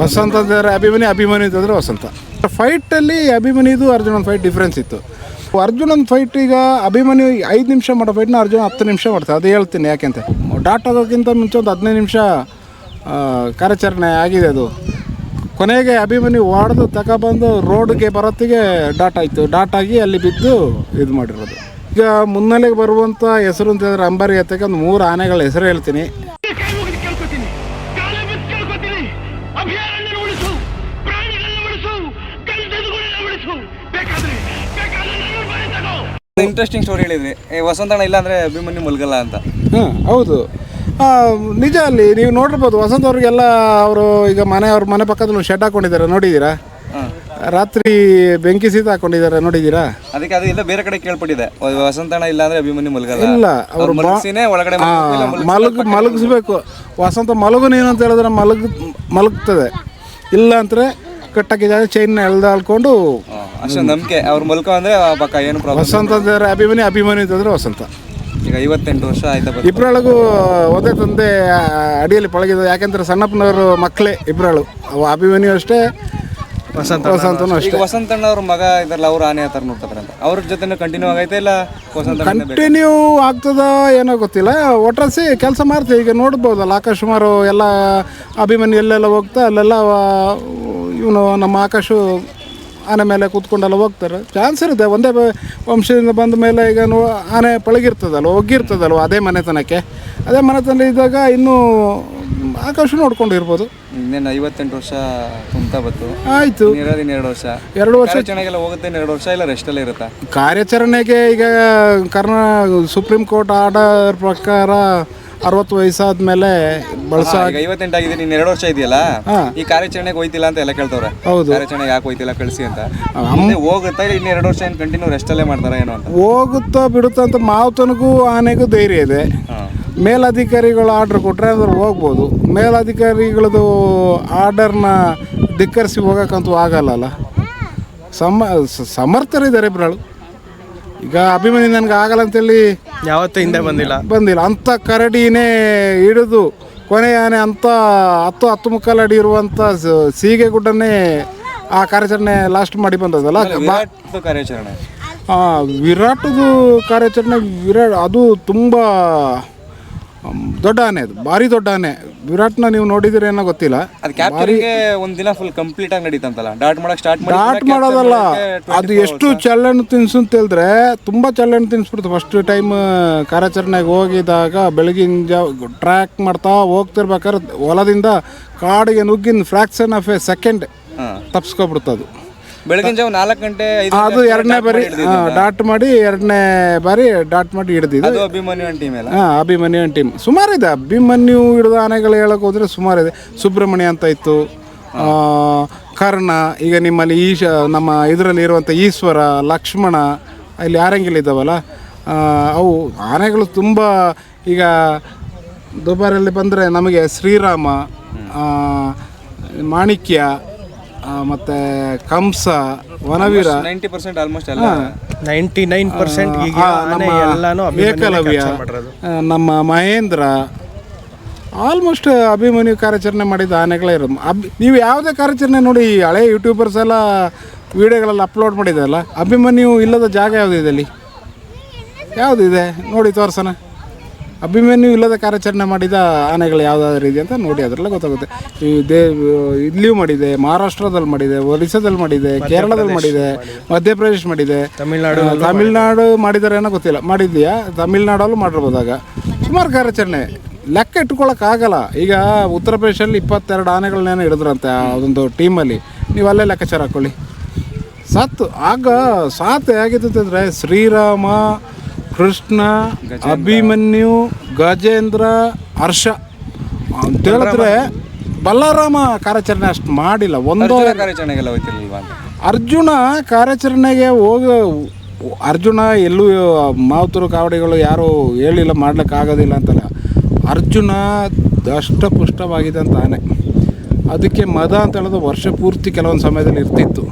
ವಸಂತ ಅಂದರೆ ಅಭಿಮನಿ ಅಭಿಮನಿ ಅಂತಂದರೆ ವಸಂತ. ಫೈಟಲ್ಲಿ ಅಭಿಮನಿದು ಅರ್ಜುನನ ಫೈಟ್ ಡಿಫ್ರೆನ್ಸ್ ಇತ್ತು. ಅರ್ಜುನನ ಫೈಟ್ ಈಗ ಅಭಿಮನಿ ಐದು ನಿಮಿಷ ಮಾಡೋ ಫೈಟ್ನ ಅರ್ಜುನ ಹತ್ತು ನಿಮಿಷ ಮಾಡ್ತಾರೆ ಅದು ಹೇಳ್ತೀನಿ ಯಾಕೆಂತ ಡಾಟ್ ಆಗೋಕ್ಕಿಂತ ಮುಂಚೆ ಒಂದು ಹದಿನೈದು ನಿಮಿಷ ಕಾರ್ಯಾಚರಣೆ ಆಗಿದೆ ಅದು. ಕೊನೆಗೆ ಅಭಿಮನಿ ಹೊಡೆದು ತಗೊಬಂದು ರೋಡ್ಗೆ ಬರೋತ್ತಿಗೆ ಡಾಟ್ ಆಯಿತು. ಡಾಟ್ ಆಗಿ ಅಲ್ಲಿ ಬಿದ್ದು ಇದು ಮಾಡಿರೋದು. ಈಗ ಮುನ್ನೆಲೆಗೆ ಬರುವಂಥ ಹೆಸರು ಅಂತ ಹೇಳಿದ್ರೆ ಅಂಬಾರಿ ಎತ್ತಕ್ಕೆ ಒಂದು ಮೂರು ಆನೆಗಳ ಹೆಸರು ಹೇಳ್ತೀನಿ. ಇಂಟ್ರೆಸ್ಟಿಂಗ್ ಸ್ಟೋರಿ ಹೇಳಿದ್ರಿ. ಏ ವಸಂತಣ್ಣ ಇಲ್ಲ ಅಂದ್ರೆ ಅಭಿಮನ್ಯು ಮಲ್ಗಲ್ಲ ಅಂತ. ಹಾಂ ಹೌದು. ಆ, ನಿಜ ಅಲ್ಲಿ ನೀವು ನೋಡಿರ್ಬೋದು ವಸಂತ ಅವ್ರಿಗೆಲ್ಲ ಅವರು ಈಗ ಮನೆ ಅವ್ರ ಮನೆ ಪಕ್ಕದಲ್ಲಿ ಶೆಡ್ ಹಾಕೊಂಡಿದ್ದಾರೆ ನೋಡಿದ್ದೀರಾ? ರಾತ್ರಿ ಬೆಂಕಿ ಸೀತ ಹಾಕೊಂಡಿದ್ದಾರೆ ನೋಡಿದ್ದೀರಾ? ಅದಕ್ಕೆ ಅದು ಇಲ್ಲ ಬೇರೆ ಕಡೆ ಕೇಳ್ಪಟ್ಟಿದೆ. ವ- ವಸಂತಣ್ಣ ಇಲ್ಲ ಅಂದ್ರೆ ಅಭಿಮನ್ಯು ಮಲ್ಗಲ್ಲ. ಇಲ್ಲ ಅವ್ರು ಮಲಗಿಸಿನೇ ಒಳಗಡೆ ಮಲಗು ಇಲ್ಲ ಮಲಗಿಸ್ಬೇಕು. ವಸಂತ ಮಲಗು ನೀನು ಅಂತ ಹೇಳಿದ್ರೆ ಮಲಗ ಮಲಗ್ತದೆ. ಇಲ್ಲ ಅಂದರೆ ಕಟ್ಟಾಕಿದಾಗ ಚೈನ್ ಹಾ, ಅಷ್ಟೊಂದು ನಂಬಿಕೆ ಅವ್ರ ಮೂಲಕ ಅಂದ್ರೆ ಆ ಪಕ್ಕ ಏನು ಪ್ರಾಬ್ಲಮ್ ವಸಂತ ಅಂದ್ರೆ ಅಭಿಮಾನಿ ಅಭಿಮಾನಿ ಅಂತಂದ್ರೆ ವಸಂತ. ಈಗ ಐವತ್ತೆಂಟು ವರ್ಷ ಆಯ್ತಾ ಬಂದು ಇಬ್ಬರೊಳಗೂ ಒಂದೇ ತಂದೆ ಅಡಿಯಲ್ಲಿ ಪಳಗಿದ ಯಾಕೆಂದ್ರೆ ಸಣ್ಣಪ್ಪನವರು ಮಕ್ಕಳೇ ಇಬ್ಬರಳು ಅವ ಅಭಿಮಾನಿ ಅಷ್ಟೇ ವಸಂತ ವಸಂತ ಈಗ ಅಷ್ಟೇ. ವಸಂತಣ್ಣ ಅವ್ರ ಮಗ ಇದ್ರಲ್ಲ ಅವ್ರು ಆನೆ ಆತರ ನೋಡ್ತಾರಂತ ನೋಡ್ತಾರೆ ಅಂತ. ಅವ್ರ ಜೊತೆ ಕಂಟಿನ್ಯೂ ಆಗೈತೆ ಇಲ್ಲ ವಸಂತ ಕಂಟಿನ್ಯೂ ಆಗ್ತದ ಏನೋ ಗೊತ್ತಿಲ್ಲ. ಒಟ್ರಾಸಿ ಕೆಲಸ ಮಾಡ್ತೀವಿ. ಈಗ ನೋಡ್ಬೋದಲ್ಲ ಆಕಾಶ್ ಕುಮಾರು ಎಲ್ಲ ಅಭಿಮಾನಿ ಎಲ್ಲೆಲ್ಲ ಹೋಗ್ತಾ ಅಲ್ಲೆಲ್ಲ ಇವನು ನಮ್ಮ ಆಕಾಶು ಆನೆ ಮೇಲೆ ಕೂತ್ಕೊಂಡೆಲ್ಲ ಹೋಗ್ತಾರೆ. ಚಾನ್ಸ್ ಇರುತ್ತೆ. ಒಂದೇ ವಂಶದಿಂದ ಬಂದ ಮೇಲೆ ಈಗ ನೋ ಆನೆ ಪಳಗಿರ್ತದಲ್ವ ಒಗ್ಗಿರ್ತದಲ್ವ ಅದೇ ಮನೆತನಕ್ಕೆ? ಅದೇ ಮನೆತನ ಇದ್ದಾಗ ಇನ್ನೂ ಆಕಾಶ ನೋಡ್ಕೊಂಡಿರ್ಬೋದು. ಇನ್ನೇನು ಐವತ್ತೆಂಟು ವರ್ಷ ತುಂಬ್ತಾ ಬಂತು. ಆಯಿತು. ಇರೋದು ಎರಡು ವರ್ಷ. ಎರಡು ವರ್ಷ ಚೆನ್ನಾಗೆಲ್ಲ ಹೋಗುತ್ತೆ ಎರಡು ವರ್ಷ ಇಲ್ಲ ರೆಸ್ಟಲ್ಲೇ ಇರುತ್ತಾ? ಕಾರ್ಯಾಚರಣೆಗೆ ಈಗ ಕರ್ನಾ ಸುಪ್ರೀಂ ಕೋರ್ಟ್ ಆರ್ಡರ್ ಪ್ರಕಾರ ಅರವತ್ತು ವಯಸ್ಸಾದ ಮೇಲೆ ಬಳಸೋ ಹಾ, ಈಗ ಐವತ್ತೆಂಟು ಆಗಿದೆ ನೀನು ಎರಡು ವರ್ಷ ಇದೆಯಲ್ಲ? ಈ ಕಾರ್ಯಾಚರಣೆಗೆ ಹೋಯ್ತಿಲ್ಲ ಅಂತ ಎಲ್ಲ ಕೇಳ್ತವ್ರೆ. ಹೌದು. ಕಾರ್ಯಾಚರಣೆಗೆ ಯಾಕೆ ಹೋಯ್ತಿಲ್ಲ ಕಳಿಸಿ ಅಂತ. ಮುಂದೆ ಹೋಗುತ್ತಾ ಇಲ್ಲ ಇನ್ನು ಎರಡು ವರ್ಷ ಏನು ಕಂಟಿನ್ಯೂ ರೆಸ್ಟಲ್ಲೇ ಮಾಡ್ತಾರೆ ಏನೋ ಅಂತ? ಹೋಗುತ್ತಾ ಬಿಡುತ್ತಾ ಅಂತ ಮಾವುತನಿಗೂ ಆನೆಗೂ ಧೈರ್ಯ ಇದೆ. ಮೇಲಧಿಕಾರಿಗಳು ಆರ್ಡ್ರ್ ಕೊಟ್ಟರೆ ಅಂದ್ರೆ ಹೋಗ್ಬೋದು. ಮೇಲಧಿಕಾರಿಗಳದು ಆರ್ಡರ್ನ ಧಿಕ್ಕರಿಸಿ ಹೋಗೋಕ್ಕಂತೂ ಆಗಲ್ಲಲ್ಲ ಸಮ ಸ- ಸಮರ್ಥರಿದ್ದಾರೆ ಇಬ್ಬರಳು ಈಗ ಅಭಿಮಾನಿ ನನಗೆ ಆಗಲ್ಲ ಅಂತೇಳಿ ಯಾವತ್ತೂ ಹಿಂದೆ ಬಂದಿಲ್ಲ. ಬಂದಿಲ್ಲ. ಅಂಥ ಕರಡಿನೇ ಹಿಡಿದು ಕೊನೆ ಆನೆ ಅಂಥ ಹತ್ತು ಹತ್ತು ಮುಕ್ಕಾಲು ಅಡಿ ಇರುವಂಥ ಸೀಗೆ ಗುಡ್ಡನ್ನೇ ಆ ಕಾರ್ಯಾಚರಣೆ ಲಾಸ್ಟ್ ಮಾಡಿ ಬಂದದಲ್ಲ ಬಾ ಕಾರ್ಯಾಚರಣೆ. ಆ, ವಿರಾಟದು ಕಾರ್ಯಾಚರಣೆ ವಿರಾಟ್ ಅದು ತುಂಬ ದೊಡ್ಡ ಆನೆ ಅದು ಭಾರಿ ದೊಡ್ಡ ಆನೆ. ವಿರಾಟ್ನ ನೀವು ನೋಡಿದಿರೇನೋ ಗೊತ್ತಿಲ್ಲ. ಅದು ಕ್ಯಾಪ್ಚರಿಂಗ್ಗೆ ಫುಲ್ ಕಂಪ್ಲೀಟ್ ಆಗಿ ನಡೀತಂತಲ್ಲ? ಡಾಟ್ ಮಾಡಕ್ ಸ್ಟಾರ್ಟ್ ಮಾಡಿ ಸ್ಟಾರ್ಟ್ ಮಾಡೋದಲ್ಲ ಅದು ಎಷ್ಟು ಚಳ್ಳಣ್ಣು ತಿನ್ಸು ಅಂತ ಹೇಳಿದ್ರೆ ತುಂಬ ಚಳ್ಳಣ್ಣು ತಿನ್ಸ್ಬಿಡ್ತು. ಫಸ್ಟ್ ಟೈಮ್ ಕಾರ್ಯಾಚರಣೆಗೆ ಹೋಗಿದಾಗ ಬೆಳಗಿನ ಜಾವ ಟ್ರ್ಯಾಕ್ ಮಾಡ್ತಾ ಹೋಗ್ತಿರ್ಬೇಕಾದ್ರೆ ಹೊಲದಿಂದ ಕಾಡಿಗೆ ನುಗ್ಗಿನ ಫ್ರಾಕ್ಷನ್ ಆಫ್ ಎ ಸೆಕೆಂಡ್ ಅದು ಬೆಳಗಿನ ಜಾವ ನಾಲ್ಕು ಗಂಟೆ ಅದು ಎರಡನೇ ಬಾರಿ ಡಾಟ್ ಮಾಡಿ ಎರಡನೇ ಬಾರಿ ಡಾಟ್ ಮಾಡಿ ಹಿಡ್ದಿದ್ದು. ಅಭಿಮನ್ಯು ಟೀಮ್ ಎಲ್ಲ ಹಾಂ ಅಭಿಮನ್ಯು ಟೀಮ್ ಸುಮಾರಿದೆ. ಅಭಿಮನ್ಯು ಹಿಡಿದ ಆನೆಗಳು ಹೇಳಕ್ಕೆ ಹೋದರೆ ಸುಮಾರಿದೆ. ಸುಬ್ರಹ್ಮಣ್ಯ ಅಂತ ಇತ್ತು. ಕರ್ಣ ಈಗ ನಿಮ್ಮಲ್ಲಿ ಈಶ ನಮ್ಮ ಇದರಲ್ಲಿ ಇರುವಂಥ ಈಶ್ವರ ಲಕ್ಷ್ಮಣ ಇಲ್ಲಿ ಆರಂಗಿಲ್ ಇದ್ದಾವಲ್ಲ ಆ, ಅವು ಆನೆಗಳು ತುಂಬ ಈಗ ದುಬಾರಲ್ಲಿ ಬಂದರೆ ನಮಗೆ ಶ್ರೀರಾಮ ಮಾಣಿಕ್ಯ ಮತ್ತೆ Kamsa Vanaveera. Ninety percent almost ಎಲ್ಲ ನೈಂಟಿ ನೈನ್ ಪರ್ಸೆಂಟ್ ಈಗ ನಮ್ಮ ಎಲ್ಲಾನು ಏಕಲವ್ಯ ನಮ್ಮ ಮಹೇಂದ್ರ ಆಲ್ಮೋಸ್ಟ್ ಅಭಿಮನ್ಯು ಕಾರ್ಯಾಚರಣೆ ಮಾಡಿದ ಆನೆಗಳೇ ಇರೋದು. ಅಬ್ ನೀವು ಯಾವುದೇ ಕಾರ್ಯಾಚರಣೆ ನೋಡಿ ಈ ಹಳೆ ಯೂಟ್ಯೂಬರ್ಸ್ ಎಲ್ಲ ವೀಡಿಯೋಗಳೆಲ್ಲ ಅಪ್ಲೋಡ್ ಮಾಡಿದ್ದಲ್ಲ ಅಭಿಮನ್ಯು ಇಲ್ಲದ ಜಾಗ ಯಾವುದಿದೆ ಅಲ್ಲಿ? ಯಾವುದಿದೆ ನೋಡಿ ತೋರ್ಸೋಣ. ಅಭಿಮನ್ಯು ಇಲ್ಲದ ಕಾರ್ಯಾಚರಣೆ ಮಾಡಿದ ಆನೆಗಳು ಯಾವುದಾದ್ರು ಇದೆ ಅಂತ ನೋಡಿ ಅದರಲ್ಲ ಗೊತ್ತಾಗುತ್ತೆ. ಈ ದೇ ಇಲ್ಲಿಯೂ ಮಾಡಿದೆ ಮಹಾರಾಷ್ಟ್ರದಲ್ಲಿ ಮಾಡಿದೆ ಒರಿಸ್ಸಾದಲ್ಲಿ ಮಾಡಿದೆ ಕೇರಳದಲ್ಲಿ ಮಾಡಿದೆ ಮಧ್ಯಪ್ರದೇಶ ಮಾಡಿದೆ. ತಮಿಳ್ನಾಡು ತಮಿಳ್ನಾಡು ಮಾಡಿದಾರೆ ಏನೋ ಗೊತ್ತಿಲ್ಲ. ಮಾಡಿದ್ಯಾ? ತಮಿಳ್ನಾಡಲ್ಲೂ ಮಾಡಿರ್ಬೋದಾಗ. ಸುಮಾರು ಕಾರ್ಯಾಚರಣೆ. ಲೆಕ್ಕ ಇಟ್ಕೊಳ್ಳೋಕ್ಕಾಗಲ್ಲ ಈಗ ಉತ್ತರ ಪ್ರದೇಶದಲ್ಲಿ ಇಪ್ಪತ್ತೆರಡು ಆನೆಗಳನ್ನೇನೋ ಹಿಡಿದ್ರಂತೆ ಆ ಅದೊಂದು ಟೀಮಲ್ಲಿ. ನೀವು ಅಲ್ಲೇ ಲೆಕ್ಕಾಚಾರ ಹಾಕ್ಕೊಳ್ಳಿ ಸತ್ತು. ಆಗ ಸಾತ್ ಹೇಗಿತ್ತು ಅಂತಂದರೆ ಶ್ರೀರಾಮ ಕೃಷ್ಣ ಅಭಿಮನ್ಯು ಗಜೇಂದ್ರ ಹರ್ಷ. ಅಂತ ಹೇಳಿದ್ರೆ ಬಲರಾಮ ಕಾರ್ಯಾಚರಣೆ ಅಷ್ಟು ಮಾಡಿಲ್ಲ. ಒಂದೋ ಕಾರ್ಯಾಚರಣೆಗೆಲ್ಲ ಹೋಯ್ತಿರ್ಲಿಲ್ವಾ ಅರ್ಜುನ ಕಾರ್ಯಾಚರಣೆಗೆ ಹೋಗ ಅರ್ಜುನ ಎಲ್ಲೂ ಮಾವುತರು ಕಾವಡಿಗಳು ಯಾರು ಹೇಳಿಲ್ಲ ಮಾಡ್ಲಿಕ್ಕೆ ಆಗೋದಿಲ್ಲ ಅಂತಲ್ಲ. ಅರ್ಜುನ ದಷ್ಟಪುಷ್ಟವಾಗಿದೆ ಅಂತ ಆನೆ ಅದಕ್ಕೆ ಮದ ಅಂತ ಹೇಳೋದು ವರ್ಷ ಪೂರ್ತಿ ಕೆಲವೊಂದು ಸಮಯದಲ್ಲಿ ಇರ್ತಿತ್ತು.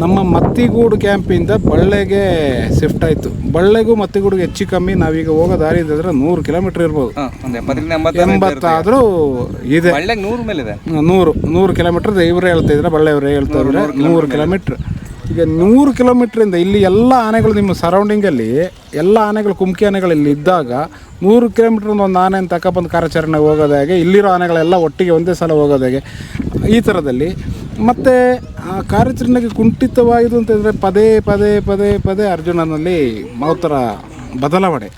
ನಮ್ಮ ಮತ್ತಿಗೂಡು ಕ್ಯಾಂಪಿಂದ ಬಳ್ಳೆಗೆ ಶಿಫ್ಟ್ ಆಯಿತು. ಬಳ್ಳೆಗೂ ಮತ್ತಿಗೂಡಿಗೆ ಹೆಚ್ಚು ಕಮ್ಮಿ ನಾವೀಗ ಹೋಗೋ ದಾರಿ ಇದ್ರೆ ನೂರು ಕಿಲೋಮೀಟರ್ ಇರ್ಬೋದು. ಎಂಬತ್ತಾದರೂ ಇದೆ. ನೂರು ಮೇಲೆ ಇದೆ ನೂರು ನೂರು ಕಿಲೋಮೀಟ್ರ್ ಇವರೇ ಹೇಳ್ತಾ ಇದ್ರೆ ಬಳ್ಳೆಯವರೇ ಹೇಳ್ತಾ ಇದ್ರೆ ನೂರು ಕಿಲೋಮೀಟ್ರ್. ಈಗ ನೂರು ಕಿಲೋಮೀಟ್ರಿಂದ ಇಲ್ಲಿ ಎಲ್ಲ ಆನೆಗಳು ನಿಮ್ಮ ಸರೌಂಡಿಂಗಲ್ಲಿ ಎಲ್ಲ ಆನೆಗಳು ಕುಮ್ಕಿ ಆನೆಗಳಲ್ಲಿ ಇದ್ದಾಗ ನೂರು ಕಿಲೋಮೀಟ್ರಿಂದ ಒಂದು ಆನೆಯನ್ನು ತಗೊಬಂದು ಕಾರ್ಯಾಚರಣೆ ಹೋಗೋದಾಗೆ ಹೇಗೆ? ಇಲ್ಲಿರೋ ಆನೆಗಳೆಲ್ಲ ಒಟ್ಟಿಗೆ ಒಂದೇ ಸಲ ಹೋಗೋದಾಗೆ ಹೇಗೆ? ಈ ಥರದಲ್ಲಿ. ಮತ್ತು ಆ ಕಾರ್ಯಾಚರಣೆಗೆ ಕುಂಠಿತವಾಯಿತು ಅಂತಂದರೆ ಪದೇ ಪದೇ ಪದೇ ಪದೇ ಅರ್ಜುನನಲ್ಲಿ ಮಾವುತರ ಬದಲಾವಣೆ.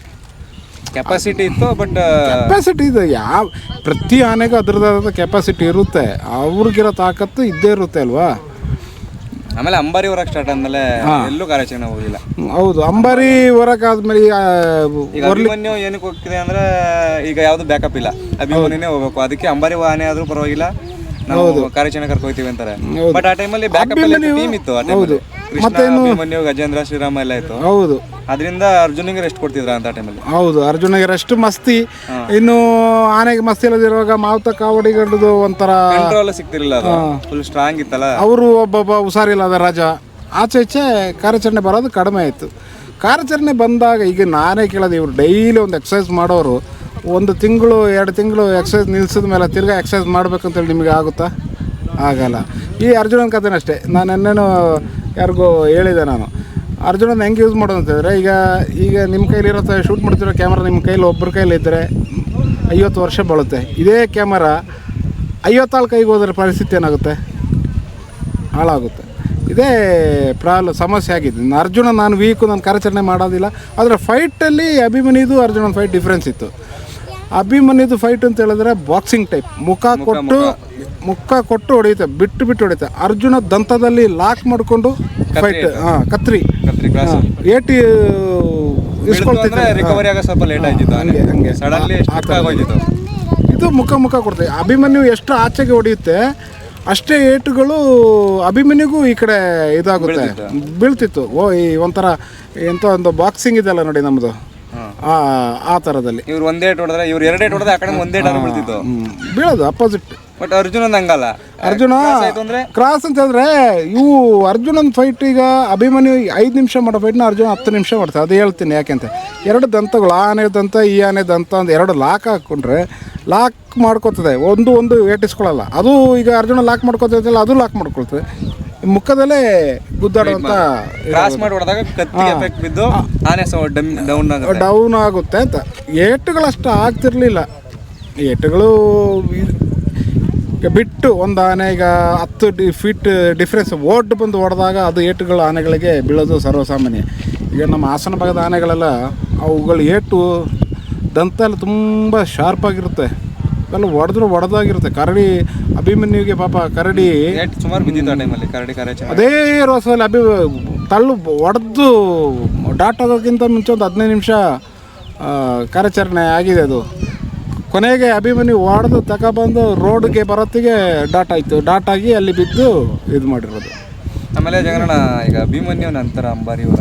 ಕೆಪಾಸಿಟಿ ಇತ್ತು ಬಟ್ ಕೆಪಾಸಿಟಿ ಇದೆ. ಯಾವ ಪ್ರತಿ ಆನೆಗೂ ಅದರದಾದ ಕೆಪಾಸಿಟಿ ಇರುತ್ತೆ. ಅವ್ರಿಗಿರೋ ತಾಕತ್ತು ಇದ್ದೇ ಇರುತ್ತೆ ಅಲ್ವಾ? ಆಮೇಲೆ ಅಂಬಾರಿ ಹೊರಗೆ ಸ್ಟಾರ್ಟ್ ಆದ್ಮೇಲೆ ಎಲ್ಲೂ ಕಾರ್ಯಾಚರಣೆ ಹೋಗಿಲ್ಲ ಹೌದು ಅಂಬಾರಿ ಹೊರಗಾದ್ಮೇಲೆ ಆದ್ಮೇಲೆ ಈಗ ಅಭಿಮನ್ಯು ಏನಕ್ಕೆ ಹೋಗ್ತಿದೆ ಅಂದ್ರೆ ಈಗ ಯಾವ್ದು ಬ್ಯಾಕಪ್ ಇಲ್ಲ. ಅಭಿಮನ್ಯುನೇ ಹೋಗ್ಬೇಕು. ಅದಕ್ಕೆ ಅಂಬಾರಿ ವಾಹನ ಆದ್ರೂ ಪರವಾಗಿಲ್ಲ. ನಾವು ಕಾರ್ಯಾಚರಣೆ ಕರ್ಕೊಯ್ತೀವಿ ಅಂತಾರೆ. ಬಟ್ ಆ ಟೈಮಲ್ಲಿ ಬ್ಯಾಕಪ್ ಟೀಮ್ ಇತ್ತು ಆ ಟೈಮಲ್ಲಿ ಕೃಷ್ಣ ಅಭಿಮನ್ಯು ಗಜೇಂದ್ರ ಶ್ರೀರಾಮ ಎಲ್ಲ ಇತ್ತು. ಹೌದು. ಅದರಿಂದ ಅರ್ಜುನಿಗೆ ರೆಸ್ಟ್ ಕೊಡ್ತಿದ್ರ ಅಂತ ಟೈಮಲ್ಲಿ ಹೌದು ಅರ್ಜುನಿಗೆ ರೆಸ್ಟ್ ಮಸ್ತಿ. ಇನ್ನು ಆನೆಗೆ ಮಸ್ತಿ ಇಲ್ಲದಿರುವಾಗ ಮಾವುತ ಕಾವಡಿಗಡ್ದು ಒಂಥರ ಕಂಟ್ರೋಲ್ ಸಿಗ್ತಿರ್ಲಿಲ್ಲ ಅದು. ಫುಲ್ ಸ್ಟ್ರಾಂಗ್ ಇತ್ತಲ್ಲ? ಅವರು ಒಬ್ಬೊಬ್ಬ ಹುಷಾರಿಲ್ಲದ ರಾಜ. ಆಚೆ ಈಚೆ ಕಾರ್ಯಾಚರಣೆ ಬರೋದು ಕಡಿಮೆ ಆಯಿತು. ಕಾರ್ಯಾಚರಣೆ ಬಂದಾಗ ಈಗ ನಾನೇ ಕೇಳೋದು ಇವರು ಡೈಲಿ ಒಂದು ಎಕ್ಸಸೈಸ್ ಮಾಡೋರು. ಒಂದು ತಿಂಗಳು ಎರಡು ತಿಂಗಳು ಎಕ್ಸಸೈಸ್ ನಿಲ್ಸಿದ ಮೇಲೆ ತಿರ್ಗಾ ಎಕ್ಸಸೈಸ್ ಮಾಡ್ಬೇಕಂತೇಳಿ ನಿಮಗೆ ಆಗುತ್ತಾ? ಆಗಲ್ಲ. ಈ ಅರ್ಜುನನ ಕಥೆನಷ್ಟೇ. ನಾನು ಎನ್ನೇನು ಯಾರಿಗೂ ಹೇಳಿದೆ ನಾನು. ಅರ್ಜುನನ ಹೆಂಗೆ ಯೂಸ್ ಮಾಡೋದು ಅಂತಂದರೆ ಈಗ ಈಗ ನಿಮ್ಮ ಕೈಲಿರೋ ಶೂಟ್ ಮಾಡ್ತಿರೋ ಕ್ಯಾಮ್ರಾ ನಿಮ್ಮ ಕೈಲಿ ಒಬ್ಬರ ಕೈಲಿ ಇದ್ದರೆ ಐವತ್ತು ವರ್ಷ ಬಾಳುತ್ತೆ. ಇದೇ ಕ್ಯಾಮರಾ ಐವತ್ತಾಳು ಕೈಗೆ ಹೋದ್ರೆ ಪರಿಸ್ಥಿತಿ ಏನಾಗುತ್ತೆ? ಹಾಳಾಗುತ್ತೆ. ಇದೇ ಪ್ರಾಬ್ಲಮ್ ಸಮಸ್ಯೆ ಆಗಿದೆ. ಅರ್ಜುನ ನಾನು ವೀಕು ನಾನು ಕಾರ್ಯಾಚರಣೆ ಮಾಡೋದಿಲ್ಲ. ಆದರೆ ಫೈಟಲ್ಲಿ ಅಭಿಮನ್ಯುದು ಅರ್ಜುನನ ಫೈಟ್ ಡಿಫ್ರೆನ್ಸ್ ಇತ್ತು. ಅಭಿಮನಿದು ಫೈಟ್ ಅಂತ ಹೇಳಿದ್ರೆ ಬಾಕ್ಸಿಂಗ್ ಟೈಪ್ ಮುಖ. ಕೊಟ್ಟು ಮುಖ ಕೊಟ್ಟು ಹೊಡೆಯುತ್ತೆ ಬಿಟ್ಟು ಬಿಟ್ಟು ಹೊಡೆಯುತ್ತೆ. ಅರ್ಜುನ ದಂತದಲ್ಲಿ ಲಾಕ್ ಮಾಡಿಕೊಂಡು ಫೈಟ್ ಹಾಂ ಕತ್ರಿ. ಕತ್ರಿ ಕ್ರಾಸ್ ಏಟಿ ರಿಕವರಿ ಆಗೋ ಸ್ವಲ್ಪ ಲೇಟ್ ಆಯ್ತಿತ್ತು. ಹಂಗೆ, ಹಂಗೆ. ಸಡನ್ಲಿ ಸ್ಟಿಕ್ ಆಗೋಯ್ತಿತ್ತು. ಇದು ಮುಖ ಮುಖ ಕೊಡ್ತದೆ. ಅಭಿಮನ್ಯು ಎಷ್ಟು ಆಚೆಗೆ ಹೊಡೆಯುತ್ತೆ ಅಷ್ಟೇ ಏಟುಗಳು ಅಭಿಮನ್ಯುಗೂ ಈ ಕಡೆ ಇದಾಗುತ್ತೆ. ಬೀಳ್ತಿತ್ತು. ಓ ಈ ಒಂಥರ ಎಂಥ ಒಂದು ಬಾಕ್ಸಿಂಗ್ ಇದೆಲ್ಲ ನೋಡಿ ನಮ್ಮದು ಆ ಆ ಥರದಲ್ಲಿ ಇವ್ರು ಒಂದೇ ಹೊಡೆದ್ರೆ ಇವ್ರು ಎರಡೇ ಹೊಡೆದ್ರೆ ಆ ಕಡೆ ಒಂದೇ ಟಾರ್ ಬೀಳ್ತಿತ್ತು. ಹ್ಮ್. ಬೀಳೋದು ಅಪೋಸಿಟ್ ಬಟ್ ಅರ್ಜುನನ್ ಹಂಗಲ್ಲ. ಅರ್ಜುನ ಕ್ರಾಸ್ ಅಂತ ಹೇಳಿದ್ರೆ ಇವು ಅರ್ಜುನನ್ ಫೈಟ್ ಈಗ ಅಭಿಮನ್ಯು ಐದು ನಿಮಿಷ ಮಾಡೋ ಫೈಟ್ನ ಅರ್ಜುನ ಹತ್ತು ನಿಮಿಷ ಮಾಡ್ತಾರೆ ಅದು ಹೇಳ್ತೀನಿ ಯಾಕೆಂತ ಎರಡು ದಂತಗಳು ಆ ಆನೆ ದಂತ ಈ ಆನೆ ದಂತ ಅಂತ ಎರಡು ಲಾಕ್ ಹಾಕ್ಕೊಂಡ್ರೆ ಲಾಕ್ ಮಾಡ್ಕೋತದೆ. ಒಂದು ಒಂದು ಏಟಿಸ್ಕೊಳ್ಳಲ್ಲ ಅದು ಈಗ ಅರ್ಜುನ ಲಾಕ್ ಮಾಡ್ಕೋತೈತಲ್ಲ ಅದು ಲಾಕ್ ಮಾಡ್ಕೊಳ್ತದೆ. ಮುಖದಲ್ಲೇ ಗುದ್ದಾಡುವಂತ ಕ್ರಾಸ್ ಮಾಡಿ. ಹೊಡೆದಾಗ ಕತ್ತಿಗೆ ಎಫೆಕ್ಟ್ ಬಿದ್ದು ಆನೆ ಡೌನ್ ಆಗುತ್ತೆ. ಡೌನ್ ಆಗುತ್ತೆ ಅಂತ. ಏಟುಗಳಷ್ಟು ಆಗ್ತಿರ್ಲಿಲ್ಲ. ಏಟುಗಳು ಬಿಟ್ಟು ಒಂದು ಆನೆ ಈಗ ಹತ್ತು ಡಿ ಫೀಟ್ ಡಿಫ್ರೆನ್ಸ್ ಓಡ್ ಬಂದು ಹೊಡೆದಾಗ ಅದು ಏಟುಗಳು ಆನೆಗಳಿಗೆ ಬೀಳೋದು ಸರ್ವಸಾಮಾನ್ಯ. ಈಗ ನಮ್ಮ ಹಾಸನ ಭಾಗದ ಆನೆಗಳೆಲ್ಲ ಅವುಗಳ ಏಟು ದಂತಲ್ಲಿ ತುಂಬ ಶಾರ್ಪಾಗಿರುತ್ತೆ ಎಲ್ಲ ಹೊಡೆದ್ರು ಹೊಡೆದಾಗಿರುತ್ತೆ ಕರಡಿ ಅಭಿಮನ್ಯುವಿಗೆ ಪಾಪ ಕರಡಿ ಏಟ್ ಸುಮಾರು ಟೈಮಲ್ಲಿ ಕರಡಿ ಕಾರ್ಯಾಚರಣೆ. ಅದೇ ರೋಸಲ್ಲಿ ಅಭಿ ತಳ್ಳು ಹೊಡೆದು ಡಾಟ್ ಆಗೋಕ್ಕಿಂತ ಮುಂಚೆ ಒಂದು ಹದಿನೈದು ನಿಮಿಷ ಕಾರ್ಯಾಚರಣೆ ಆಗಿದೆ ಅದು. ಕೊನೆಗೆ ಅಭಿಮನ್ಯು ಹೊಡೆದು ತಗೊಬಂದು ರೋಡ್ಗೆ ಬರೋತ್ತಿಗೆ ಡಾಟ್ ಆಯಿತು. ಡಾಟ್ ಆಗಿ ಅಲ್ಲಿ ಬಿದ್ದು ಇದು ಮಾಡಿರೋದು. ಆಮೇಲೆ ಜಗನಣ್ಣ ಈಗ ಅಭಿಮನ್ಯು ನಂತರ ಅಂಬಾರಿ ಅವರ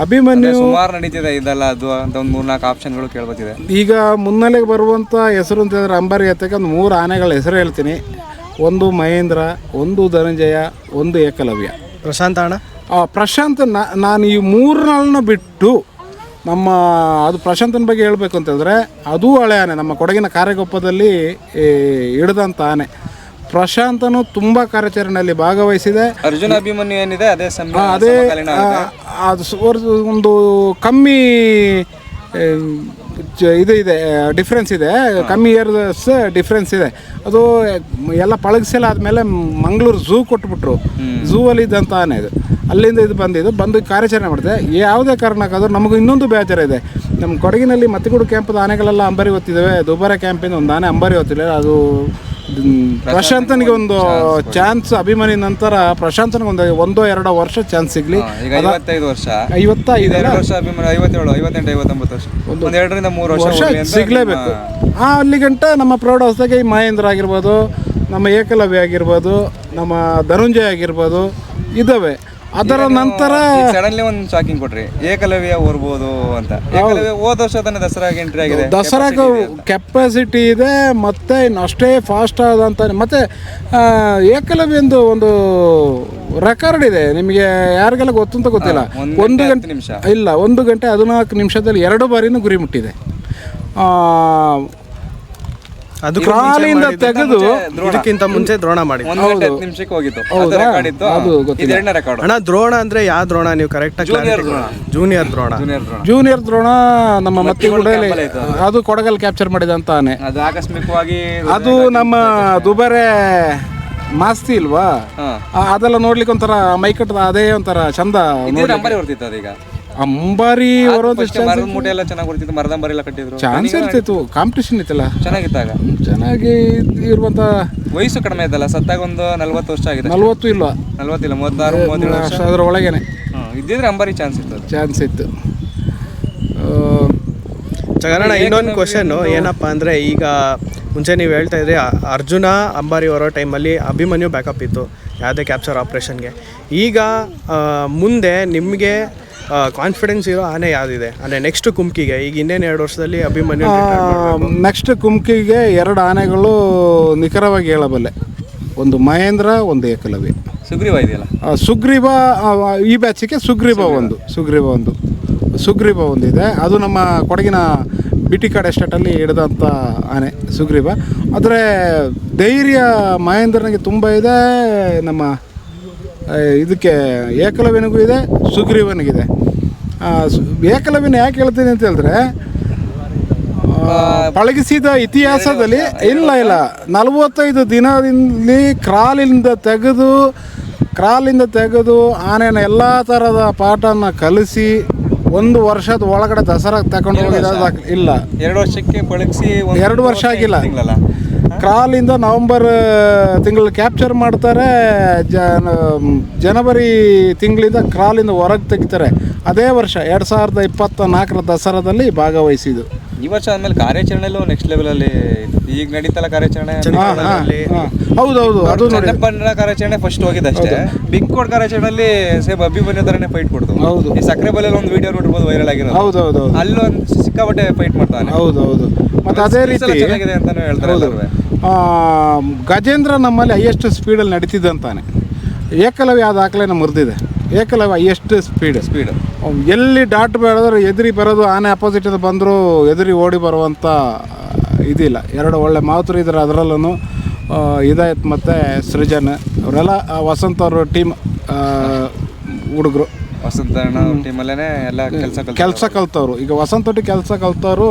ಅಭಿಮನ್ಯು ಸುಮಾರು ನಡೀತಿದೆ ಇದೆಲ್ಲ ಅದು ಅಂತ ಒಂದು ಮೂರ್ನಾಲ್ಕು ಆಪ್ಷನ್ಗಳು ಕೇಳ್ಬೋದಿದೆ ಈಗ ಮುನ್ನೆಲೆಗೆ ಬರುವಂಥ ಹೆಸರು ಅಂತ ಹೇಳಿದ್ರೆ ಅಂಬಾರಿ ಎತ್ತಕ್ಕೆ ಒಂದು ಮೂರು ಆನೆಗಳ ಹೆಸರು ಹೇಳ್ತೀನಿ. ಒಂದು ಮಹೇಂದ್ರ ಒಂದು ಧನಂಜಯ ಒಂದು ಏಕಲವ್ಯ. ಪ್ರಶಾಂತ ಅಣ್ಣ? ಆ ಪ್ರಶಾಂತ್ ನಾ- ನಾನು ಈ ಮೂರನ್ನ ಬಿಟ್ಟು ನಮ್ಮ ಅದು ಪ್ರಶಾಂತನ ಬಗ್ಗೆ ಹೇಳಬೇಕು ಅಂತಂದರೆ ಅದು ಹಳೆ ಆನೆ. ನಮ್ಮ ಕೊಡಗಿನ ಕಾರ್ಯಗೊಪ್ಪದಲ್ಲಿ ಹಿಡಿದಂಥ ಆನೆ. ಪ್ರಶಾಂತನು ತುಂಬ ಕಾರ್ಯಾಚರಣೆಯಲ್ಲಿ ಭಾಗವಹಿಸಿದೆ. ಅರ್ಜುನ ಅಭಿಮನ್ಯು ಏನಿದೆ ಅದೇ ಅದೇ. ಅದು ಒಂದು- ಕಮ್ಮಿ ಇದು ಇದೆ ಡಿಫ್ರೆನ್ಸ್ ಇದೆ. ಕಮ್ಮಿ ಇಯರ್ಸ್ ಡಿಫ್ರೆನ್ಸ್ ಇದೆ. ಅದು ಎಲ್ಲ ಪಳಗಿಸಲ ಆದಮೇಲೆ ಮಂಗಳೂರು ಝೂ ಕೊಟ್ಬಿಟ್ರು. ಝೂ ಅಲ್ಲಿ ಇದ್ದಂತಾನೆ ಆನೆ ಇದು. ಅಲ್ಲಿಂದ ಇದು ಬಂದಿದ್ದು. ಬಂದು ಕಾರ್ಯಾಚರಣೆ ಮಾಡಿದೆ. ಯಾವುದೇ ಕಾರಣಕ್ಕಾದರೂ ನಮಗೂ ಇನ್ನೊಂದು ಬೇಜಾರ ಇದೆ ನಮ್ಮ ಕೊಡಗಿನಲ್ಲಿ ಮತ್ತಿಗೂಡು ಕ್ಯಾಂಪದ ಆನೆಗಳೆಲ್ಲ ಅಂಬಾರಿ ಹೊತ್ತಿದ್ದಾವೆ. ದುಬಾರೆ ಕ್ಯಾಂಪಿಂದ ಒಂದು ಆನೆ ಅಂಬಾರಿ ಹೊತ್ತಿಲ್ಲ ಅದು ಪ್ರಶಾಂತನಿಗೆ ಒಂದು ಚಾನ್ಸ್ ಅಭಿಮಾನಿ ನಂತರ ಪ್ರಶಾಂತನಿಗೆ ಒಂದು ಒಂದೋ ಎರಡೋ ವರ್ಷ ಚಾನ್ಸ್ ಸಿಗ್ಲಿ. ಈಗ ಐವತ್ತೈದು ವರ್ಷ. ಐವತ್ತ ಇದು ಎರಡು ವರ್ಷ ಅಭಿಮಾನಿ ಐವತ್ತೇಳು ಐವತ್ತೆಂಟು ಐವತ್ತೊಂಬತ್ತು ವರ್ಷ. ಒಂದು ಎರಡರಿಂದ ಮೂರು ವರ್ಷ ಸಿಗಲೇಬೇಕು. ಆ ಅಲ್ಲಿ ಗಂಟ ನಮ್ಮ ಪ್ರೌಢ ಹೊಸದಾಗಿ ಈ ಮಹೇಂದ್ರ ಆಗಿರ್ಬೋದು ನಮ್ಮ ಏಕಲವ್ಯ ಆಗಿರ್ಬೋದು ನಮ್ಮ ಧನುಂಜಯ ಆಗಿರ್ಬೋದು ಇದ್ದಾವೆ ಅದರ ನಂತರ ಸಡನ್ಲಿ ಒಂದು ಶಾಕಿಂಗ್ ಕೊಟ್ರಿ. ಏಕಲವ್ಯ ಓರ್ಬೋದು ಅಂತ. ಏಕಲವ್ಯ ಹೋದ ವರ್ಷ ತಾನೇ ದಸರಾಗೆ ಎಂಟ್ರಿ ಆಗಿದೆ? ದಸರಾಗೆ ಕೆಪಾಸಿಟಿ ಇದೆ. ಮತ್ತೆ ಇನ್ನು ಅಷ್ಟೇ ಫಾಸ್ಟ್ ಆದಂತ ಮತ್ತೆ ಏಕಲವ್ಯಂದು ಒಂದು ರೆಕಾರ್ಡ್ ಇದೆ. ನಿಮಗೆ ಯಾರಿಗೆಲ್ಲ ಗೊತ್ತು ಅಂತ ಗೊತ್ತಿಲ್ಲ ಒಂದು ಗಂಟೆ ನಿಮಿಷ. ಇಲ್ಲ ಒಂದು ಗಂಟೆ ಹದಿನಾಲ್ಕು ನಿಮಿಷದಲ್ಲಿ ಎರಡು ಬಾರಿನೂ ಗುರಿ ಮುಟ್ಟಿದೆ. ಆ, ಕ್ರಾಲಿಯಿಂದ ಕ್ರಾಲಿಂದ ತೆಗೆದು ಇದಕ್ಕಿಂತ ಮುಂಚೆ ದ್ರೋಣ. ಮಾಡಿ ನಿಮಿಷಕ್ಕೆ ಹೋಗಿತ್ತು ಅದು ಅದು ಅಣ್ಣ ದ್ರೋಣ ಅಂದ್ರೆ ಯಾವ ದ್ರೋಣ? ನೀವು correct junior Drona. Junior Drona. ನಮ್ಮ ಮತ್ತೆ ಅದು ಕೊಡಗಲ್ ಕ್ಯಾಪ್ಚರ್ ಮಾಡಿದಂತಾನೆ ಅದು ಆಕಸ್ಮಿಕವಾಗಿ ಅದು ನಮ್ಮ ದುಬಾರೆ ಮಾಸ್ತಿ ಇಲ್ವಾ? ಅದೆಲ್ಲ ನೋಡ್ಲಿಕ್ಕೆ ಒಂಥರ ಮೈಕಟ್ಟದ ಅದೇ ಒಂಥರ ಚಂದ ಇದ್ರೆ ಅಂಬಾರಿ ಮರದ ಮೂಟೆ ಎಲ್ಲ ಚೆನ್ನಾಗಿ ಬರ್ತಿತ್ತು ಮರದಂಬಾರಿ ಎಲ್ಲ ಕಟ್ಟಿದ್ರು. ಚಾನ್ಸ್ ಇರ್ತಿತ್ತು ಕಾಂಪಿಟೇಷನ್ ಇತ್ತಲ್ಲ. ಚೆನ್ನಾಗಿತ್ತಾಗ ಚೆನ್ನಾಗಿ ಇರುವಂತ ವಯಸ್ಸು ಕಡಿಮೆ ಇದ್ದಲ್ಲ ಸತ್ತಾಗ ಒಂದು ನಲ್ವತ್ತು ವರ್ಷ ಆಗಿದೆ ನಲ್ವತ್ತು ಇಲ್ವಾ? ನಲ್ವತ್ತಿಲ್ಲ ಮೂವತ್ತಾರು ಮೂವತ್ತೇಳು ವರ್ಷ. ಅದ್ರ ಒಳಗೇನೆ. ಇದ್ದಿದ್ರೆ ಅಂಬಾರಿ ಚಾನ್ಸ್ ಇತ್ತು ಚಾನ್ಸ್ ಇತ್ತು. ಜಗನಣ್ಣ ಇನ್ನೊಂದು ಕ್ವಶನ್ ಏನಪ್ಪ ಅಂದರೆ ಈಗ ಮುಂಚೆ ನೀವು ಹೇಳ್ತಾ ಇದ್ರಿ ಅರ್ಜುನ ಅಂಬಾರಿ ಬರೋ ಟೈಮಲ್ಲಿ ಅಭಿಮನ್ಯು ಬ್ಯಾಕಪ್ ಇತ್ತು ಯಾವುದೇ ಕ್ಯಾಪ್ಚರ್ ಆಪ್ರೇಷನ್ಗೆ ಈಗ ಮುಂದೆ ನಿಮಗೆ ಕಾನ್ಫಿಡೆನ್ಸ್ ಇರೋ ಆನೆ ಯಾವ್ದಿದೆ? ಅಂದರೆ ನೆಕ್ಸ್ಟ್ ಕುಮ್ಕಿಗೆ ಈಗ ಇನ್ನೇನು ಎರಡು ವರ್ಷದಲ್ಲಿ ಅಭಿಮನ್ಯು. ನೆಕ್ಸ್ಟ್ ಕುಮ್ಕಿಗೆ ಎರಡು ಆನೆಗಳು ನಿಖರವಾಗಿ ಹೇಳಬಲ್ಲೆ. ಒಂದು ಮಹೇಂದ್ರ ಒಂದು ಏಕಲವ್ಯ. ಸುಗ್ರೀವ ಇದೆಯಲ್ಲ? ಸುಗ್ರೀವ ಈ ಬ್ಯಾಚಿಗೆ ಸುಗ್ರೀವ ಒಂದು ಸುಗ್ರೀವ ಒಂದು. ಸುಗ್ರೀವ ಒಂದಿದೆ ಅದು ನಮ್ಮ ಕೊಡಗಿನ ಬಿಟಿ ಕಡೆ ಸ್ಟೇಟಲ್ಲಿ ಹಿಡಿದಂಥ ಆನೆ ಸುಗ್ರೀವ. ಆದರೆ ಧೈರ್ಯ ಮಹೇಂದ್ರನಿಗೆ ತುಂಬ ಇದೆ ನಮ್ಮ ಇದಕ್ಕೆ ಏಕಲವ್ಯನಿಗೂ ಇದೆ ಸುಗ್ರೀವನಿಗಿದೆ. ಏಕಲವ್ಯನ ಯಾಕೆ ಹೇಳ್ತೀನಿ ಅಂತ ಹೇಳಿದ್ರೆ ಪಳಗಿಸಿದ ಇತಿಹಾಸದಲ್ಲಿ ಇಲ್ಲ ಇಲ್ಲ. ನಲವತ್ತೈದು ದಿನದಲ್ಲಿ ಕ್ರಾಲಿಂದ ತೆಗೆದು ಕ್ರಾಲಿಂದ ತೆಗೆದು ಆನೆನ ಎಲ್ಲ ಥರದ ಪಾಠನ ಕಲಿಸಿ ಒಂದು ವರ್ಷದ ಒಳಗಡೆ ದಸರಾ ತಗೊಂಡು ಹೋಗಿದ ಇಲ್ಲ. ಎರಡು ವರ್ಷಕ್ಕೆ ಪಳಗಿಸಿ ಎರಡು ವರ್ಷ ಆಗಿಲ್ಲ. ಕ್ರಾಲಿಂದ ನವಂಬರ್ ತಿಂಗಳು ಕ್ಯಾಪ್ಚರ್ ಮಾಡ್ತಾರೆ ಜನ ಜನವರಿ ತಿಂಗಳಿಂದ ಕ್ರಾಲಿಂದ ಹೊರಗೆ ತೆಗಿತಾರೆ. ಅದೇ ವರ್ಷ ಎರಡು ಸಾವಿರದ ಇಪ್ಪತ್ತ ನಾಲ್ಕರ ದಸರಾದಲ್ಲಿ ಭಾಗವಹಿಸಿದ್ದು. ಈ ವರ್ಷ ಆದ್ಮೇಲೆ ಕಾರ್ಯಾಚರಣೆಲ್ಲೂ ನೆಕ್ಸ್ಟ್ ಲೆವೆಲ್ ಅಲ್ಲಿ ಈಗ ನಡೀತಲ್ಲ ಕಾರ್ಯಾಚರಣೆ ಹೌದೌದು ಅದು ಚನ್ನಪ್ಪನ ಕಾರ್ಯಾಚರಣೆ ಫಸ್ಟ್ ಹೋಗಿದೆ ಅಷ್ಟೇ. ಬಿಗ್ ಕೋಡ್ ಕಾರ್ಯಾಚರಣೆಯಲ್ಲಿ ಸೇಮ್ ಅಭಿಮನ್ಯು ತರನೇ ಫೈಟ್ ಕೊಡ್ತು. ಹೌದು. ಈ ಸಕ್ಕರೆ ಬಲೆಯಲ್ಲಿ ಒಂದು ವಿಡಿಯೋ ನೋಡಿರ್ಬೋದು ವೈರಲ್ ಆಗಿರೋದು. ಹೌದೌದು ಹೌದು ಅಲ್ಲೊಂದು ಸಿಕ್ಕಾಪಟ್ಟೆ ಫೈಟ್ ಮಾಡ್ತಾನೆ. ಹೌದು ಹೌದು ಮತ್ತು ಅದೇ ರೀತಿ ಚೆನ್ನಾಗಿದೆ ಅಂತಾನು ಹೇಳ್ತಾರೆ ಎಲ್ಲರೂ. ಗಜೇಂದ್ರ ನಮ್ಮಲ್ಲಿ ಹೈಯೆಸ್ಟ್ ಸ್ಪೀಡಲ್ಲಿ ನಡೀತಿದ್ದಂತಾನೆ ಏಕಲವ್ಯ ಆ ದಾಖಲೆನ ಮುರಿದಿದೆ. ಏಕಲವ್ಯ ಹೈಯೆಸ್ಟ್ ಸ್ಪೀಡ್ ಸ್ಪೀಡ್ ಎಲ್ಲಿ ಡಾಟ್ ಬೆಳೆದ್ರೆ ಎದುರಿ ಬರೋದು ಆನೆ ಅಪೋಸಿಟ್ ಬಂದರೂ ಎದುರಿ ಓಡಿ ಬರುವಂಥ ಇದಿಲ್ಲ. ಎರಡು ಒಳ್ಳೆ ಮಾತೃ ಇದ್ದಾರೆ ಅದರಲ್ಲೂ ಇದಾಯತ್ ಮತ್ತು ಸೃಜನ್. ಅವರೆಲ್ಲ ಆ ವಸಂತ ಅವ್ರ ಟೀಮ್ ಹುಡುಗರು. ವಸಂತ ಟೀಮಲ್ಲೇನೆ ಎಲ್ಲ ಕೆಲಸ ಕೆಲಸ ಕಲ್ತವ್ರು. ಈಗ ವಸಂತ ಒಟ್ಟಿಗೆ ಕೆಲಸ ಕಲ್ತವ್ರು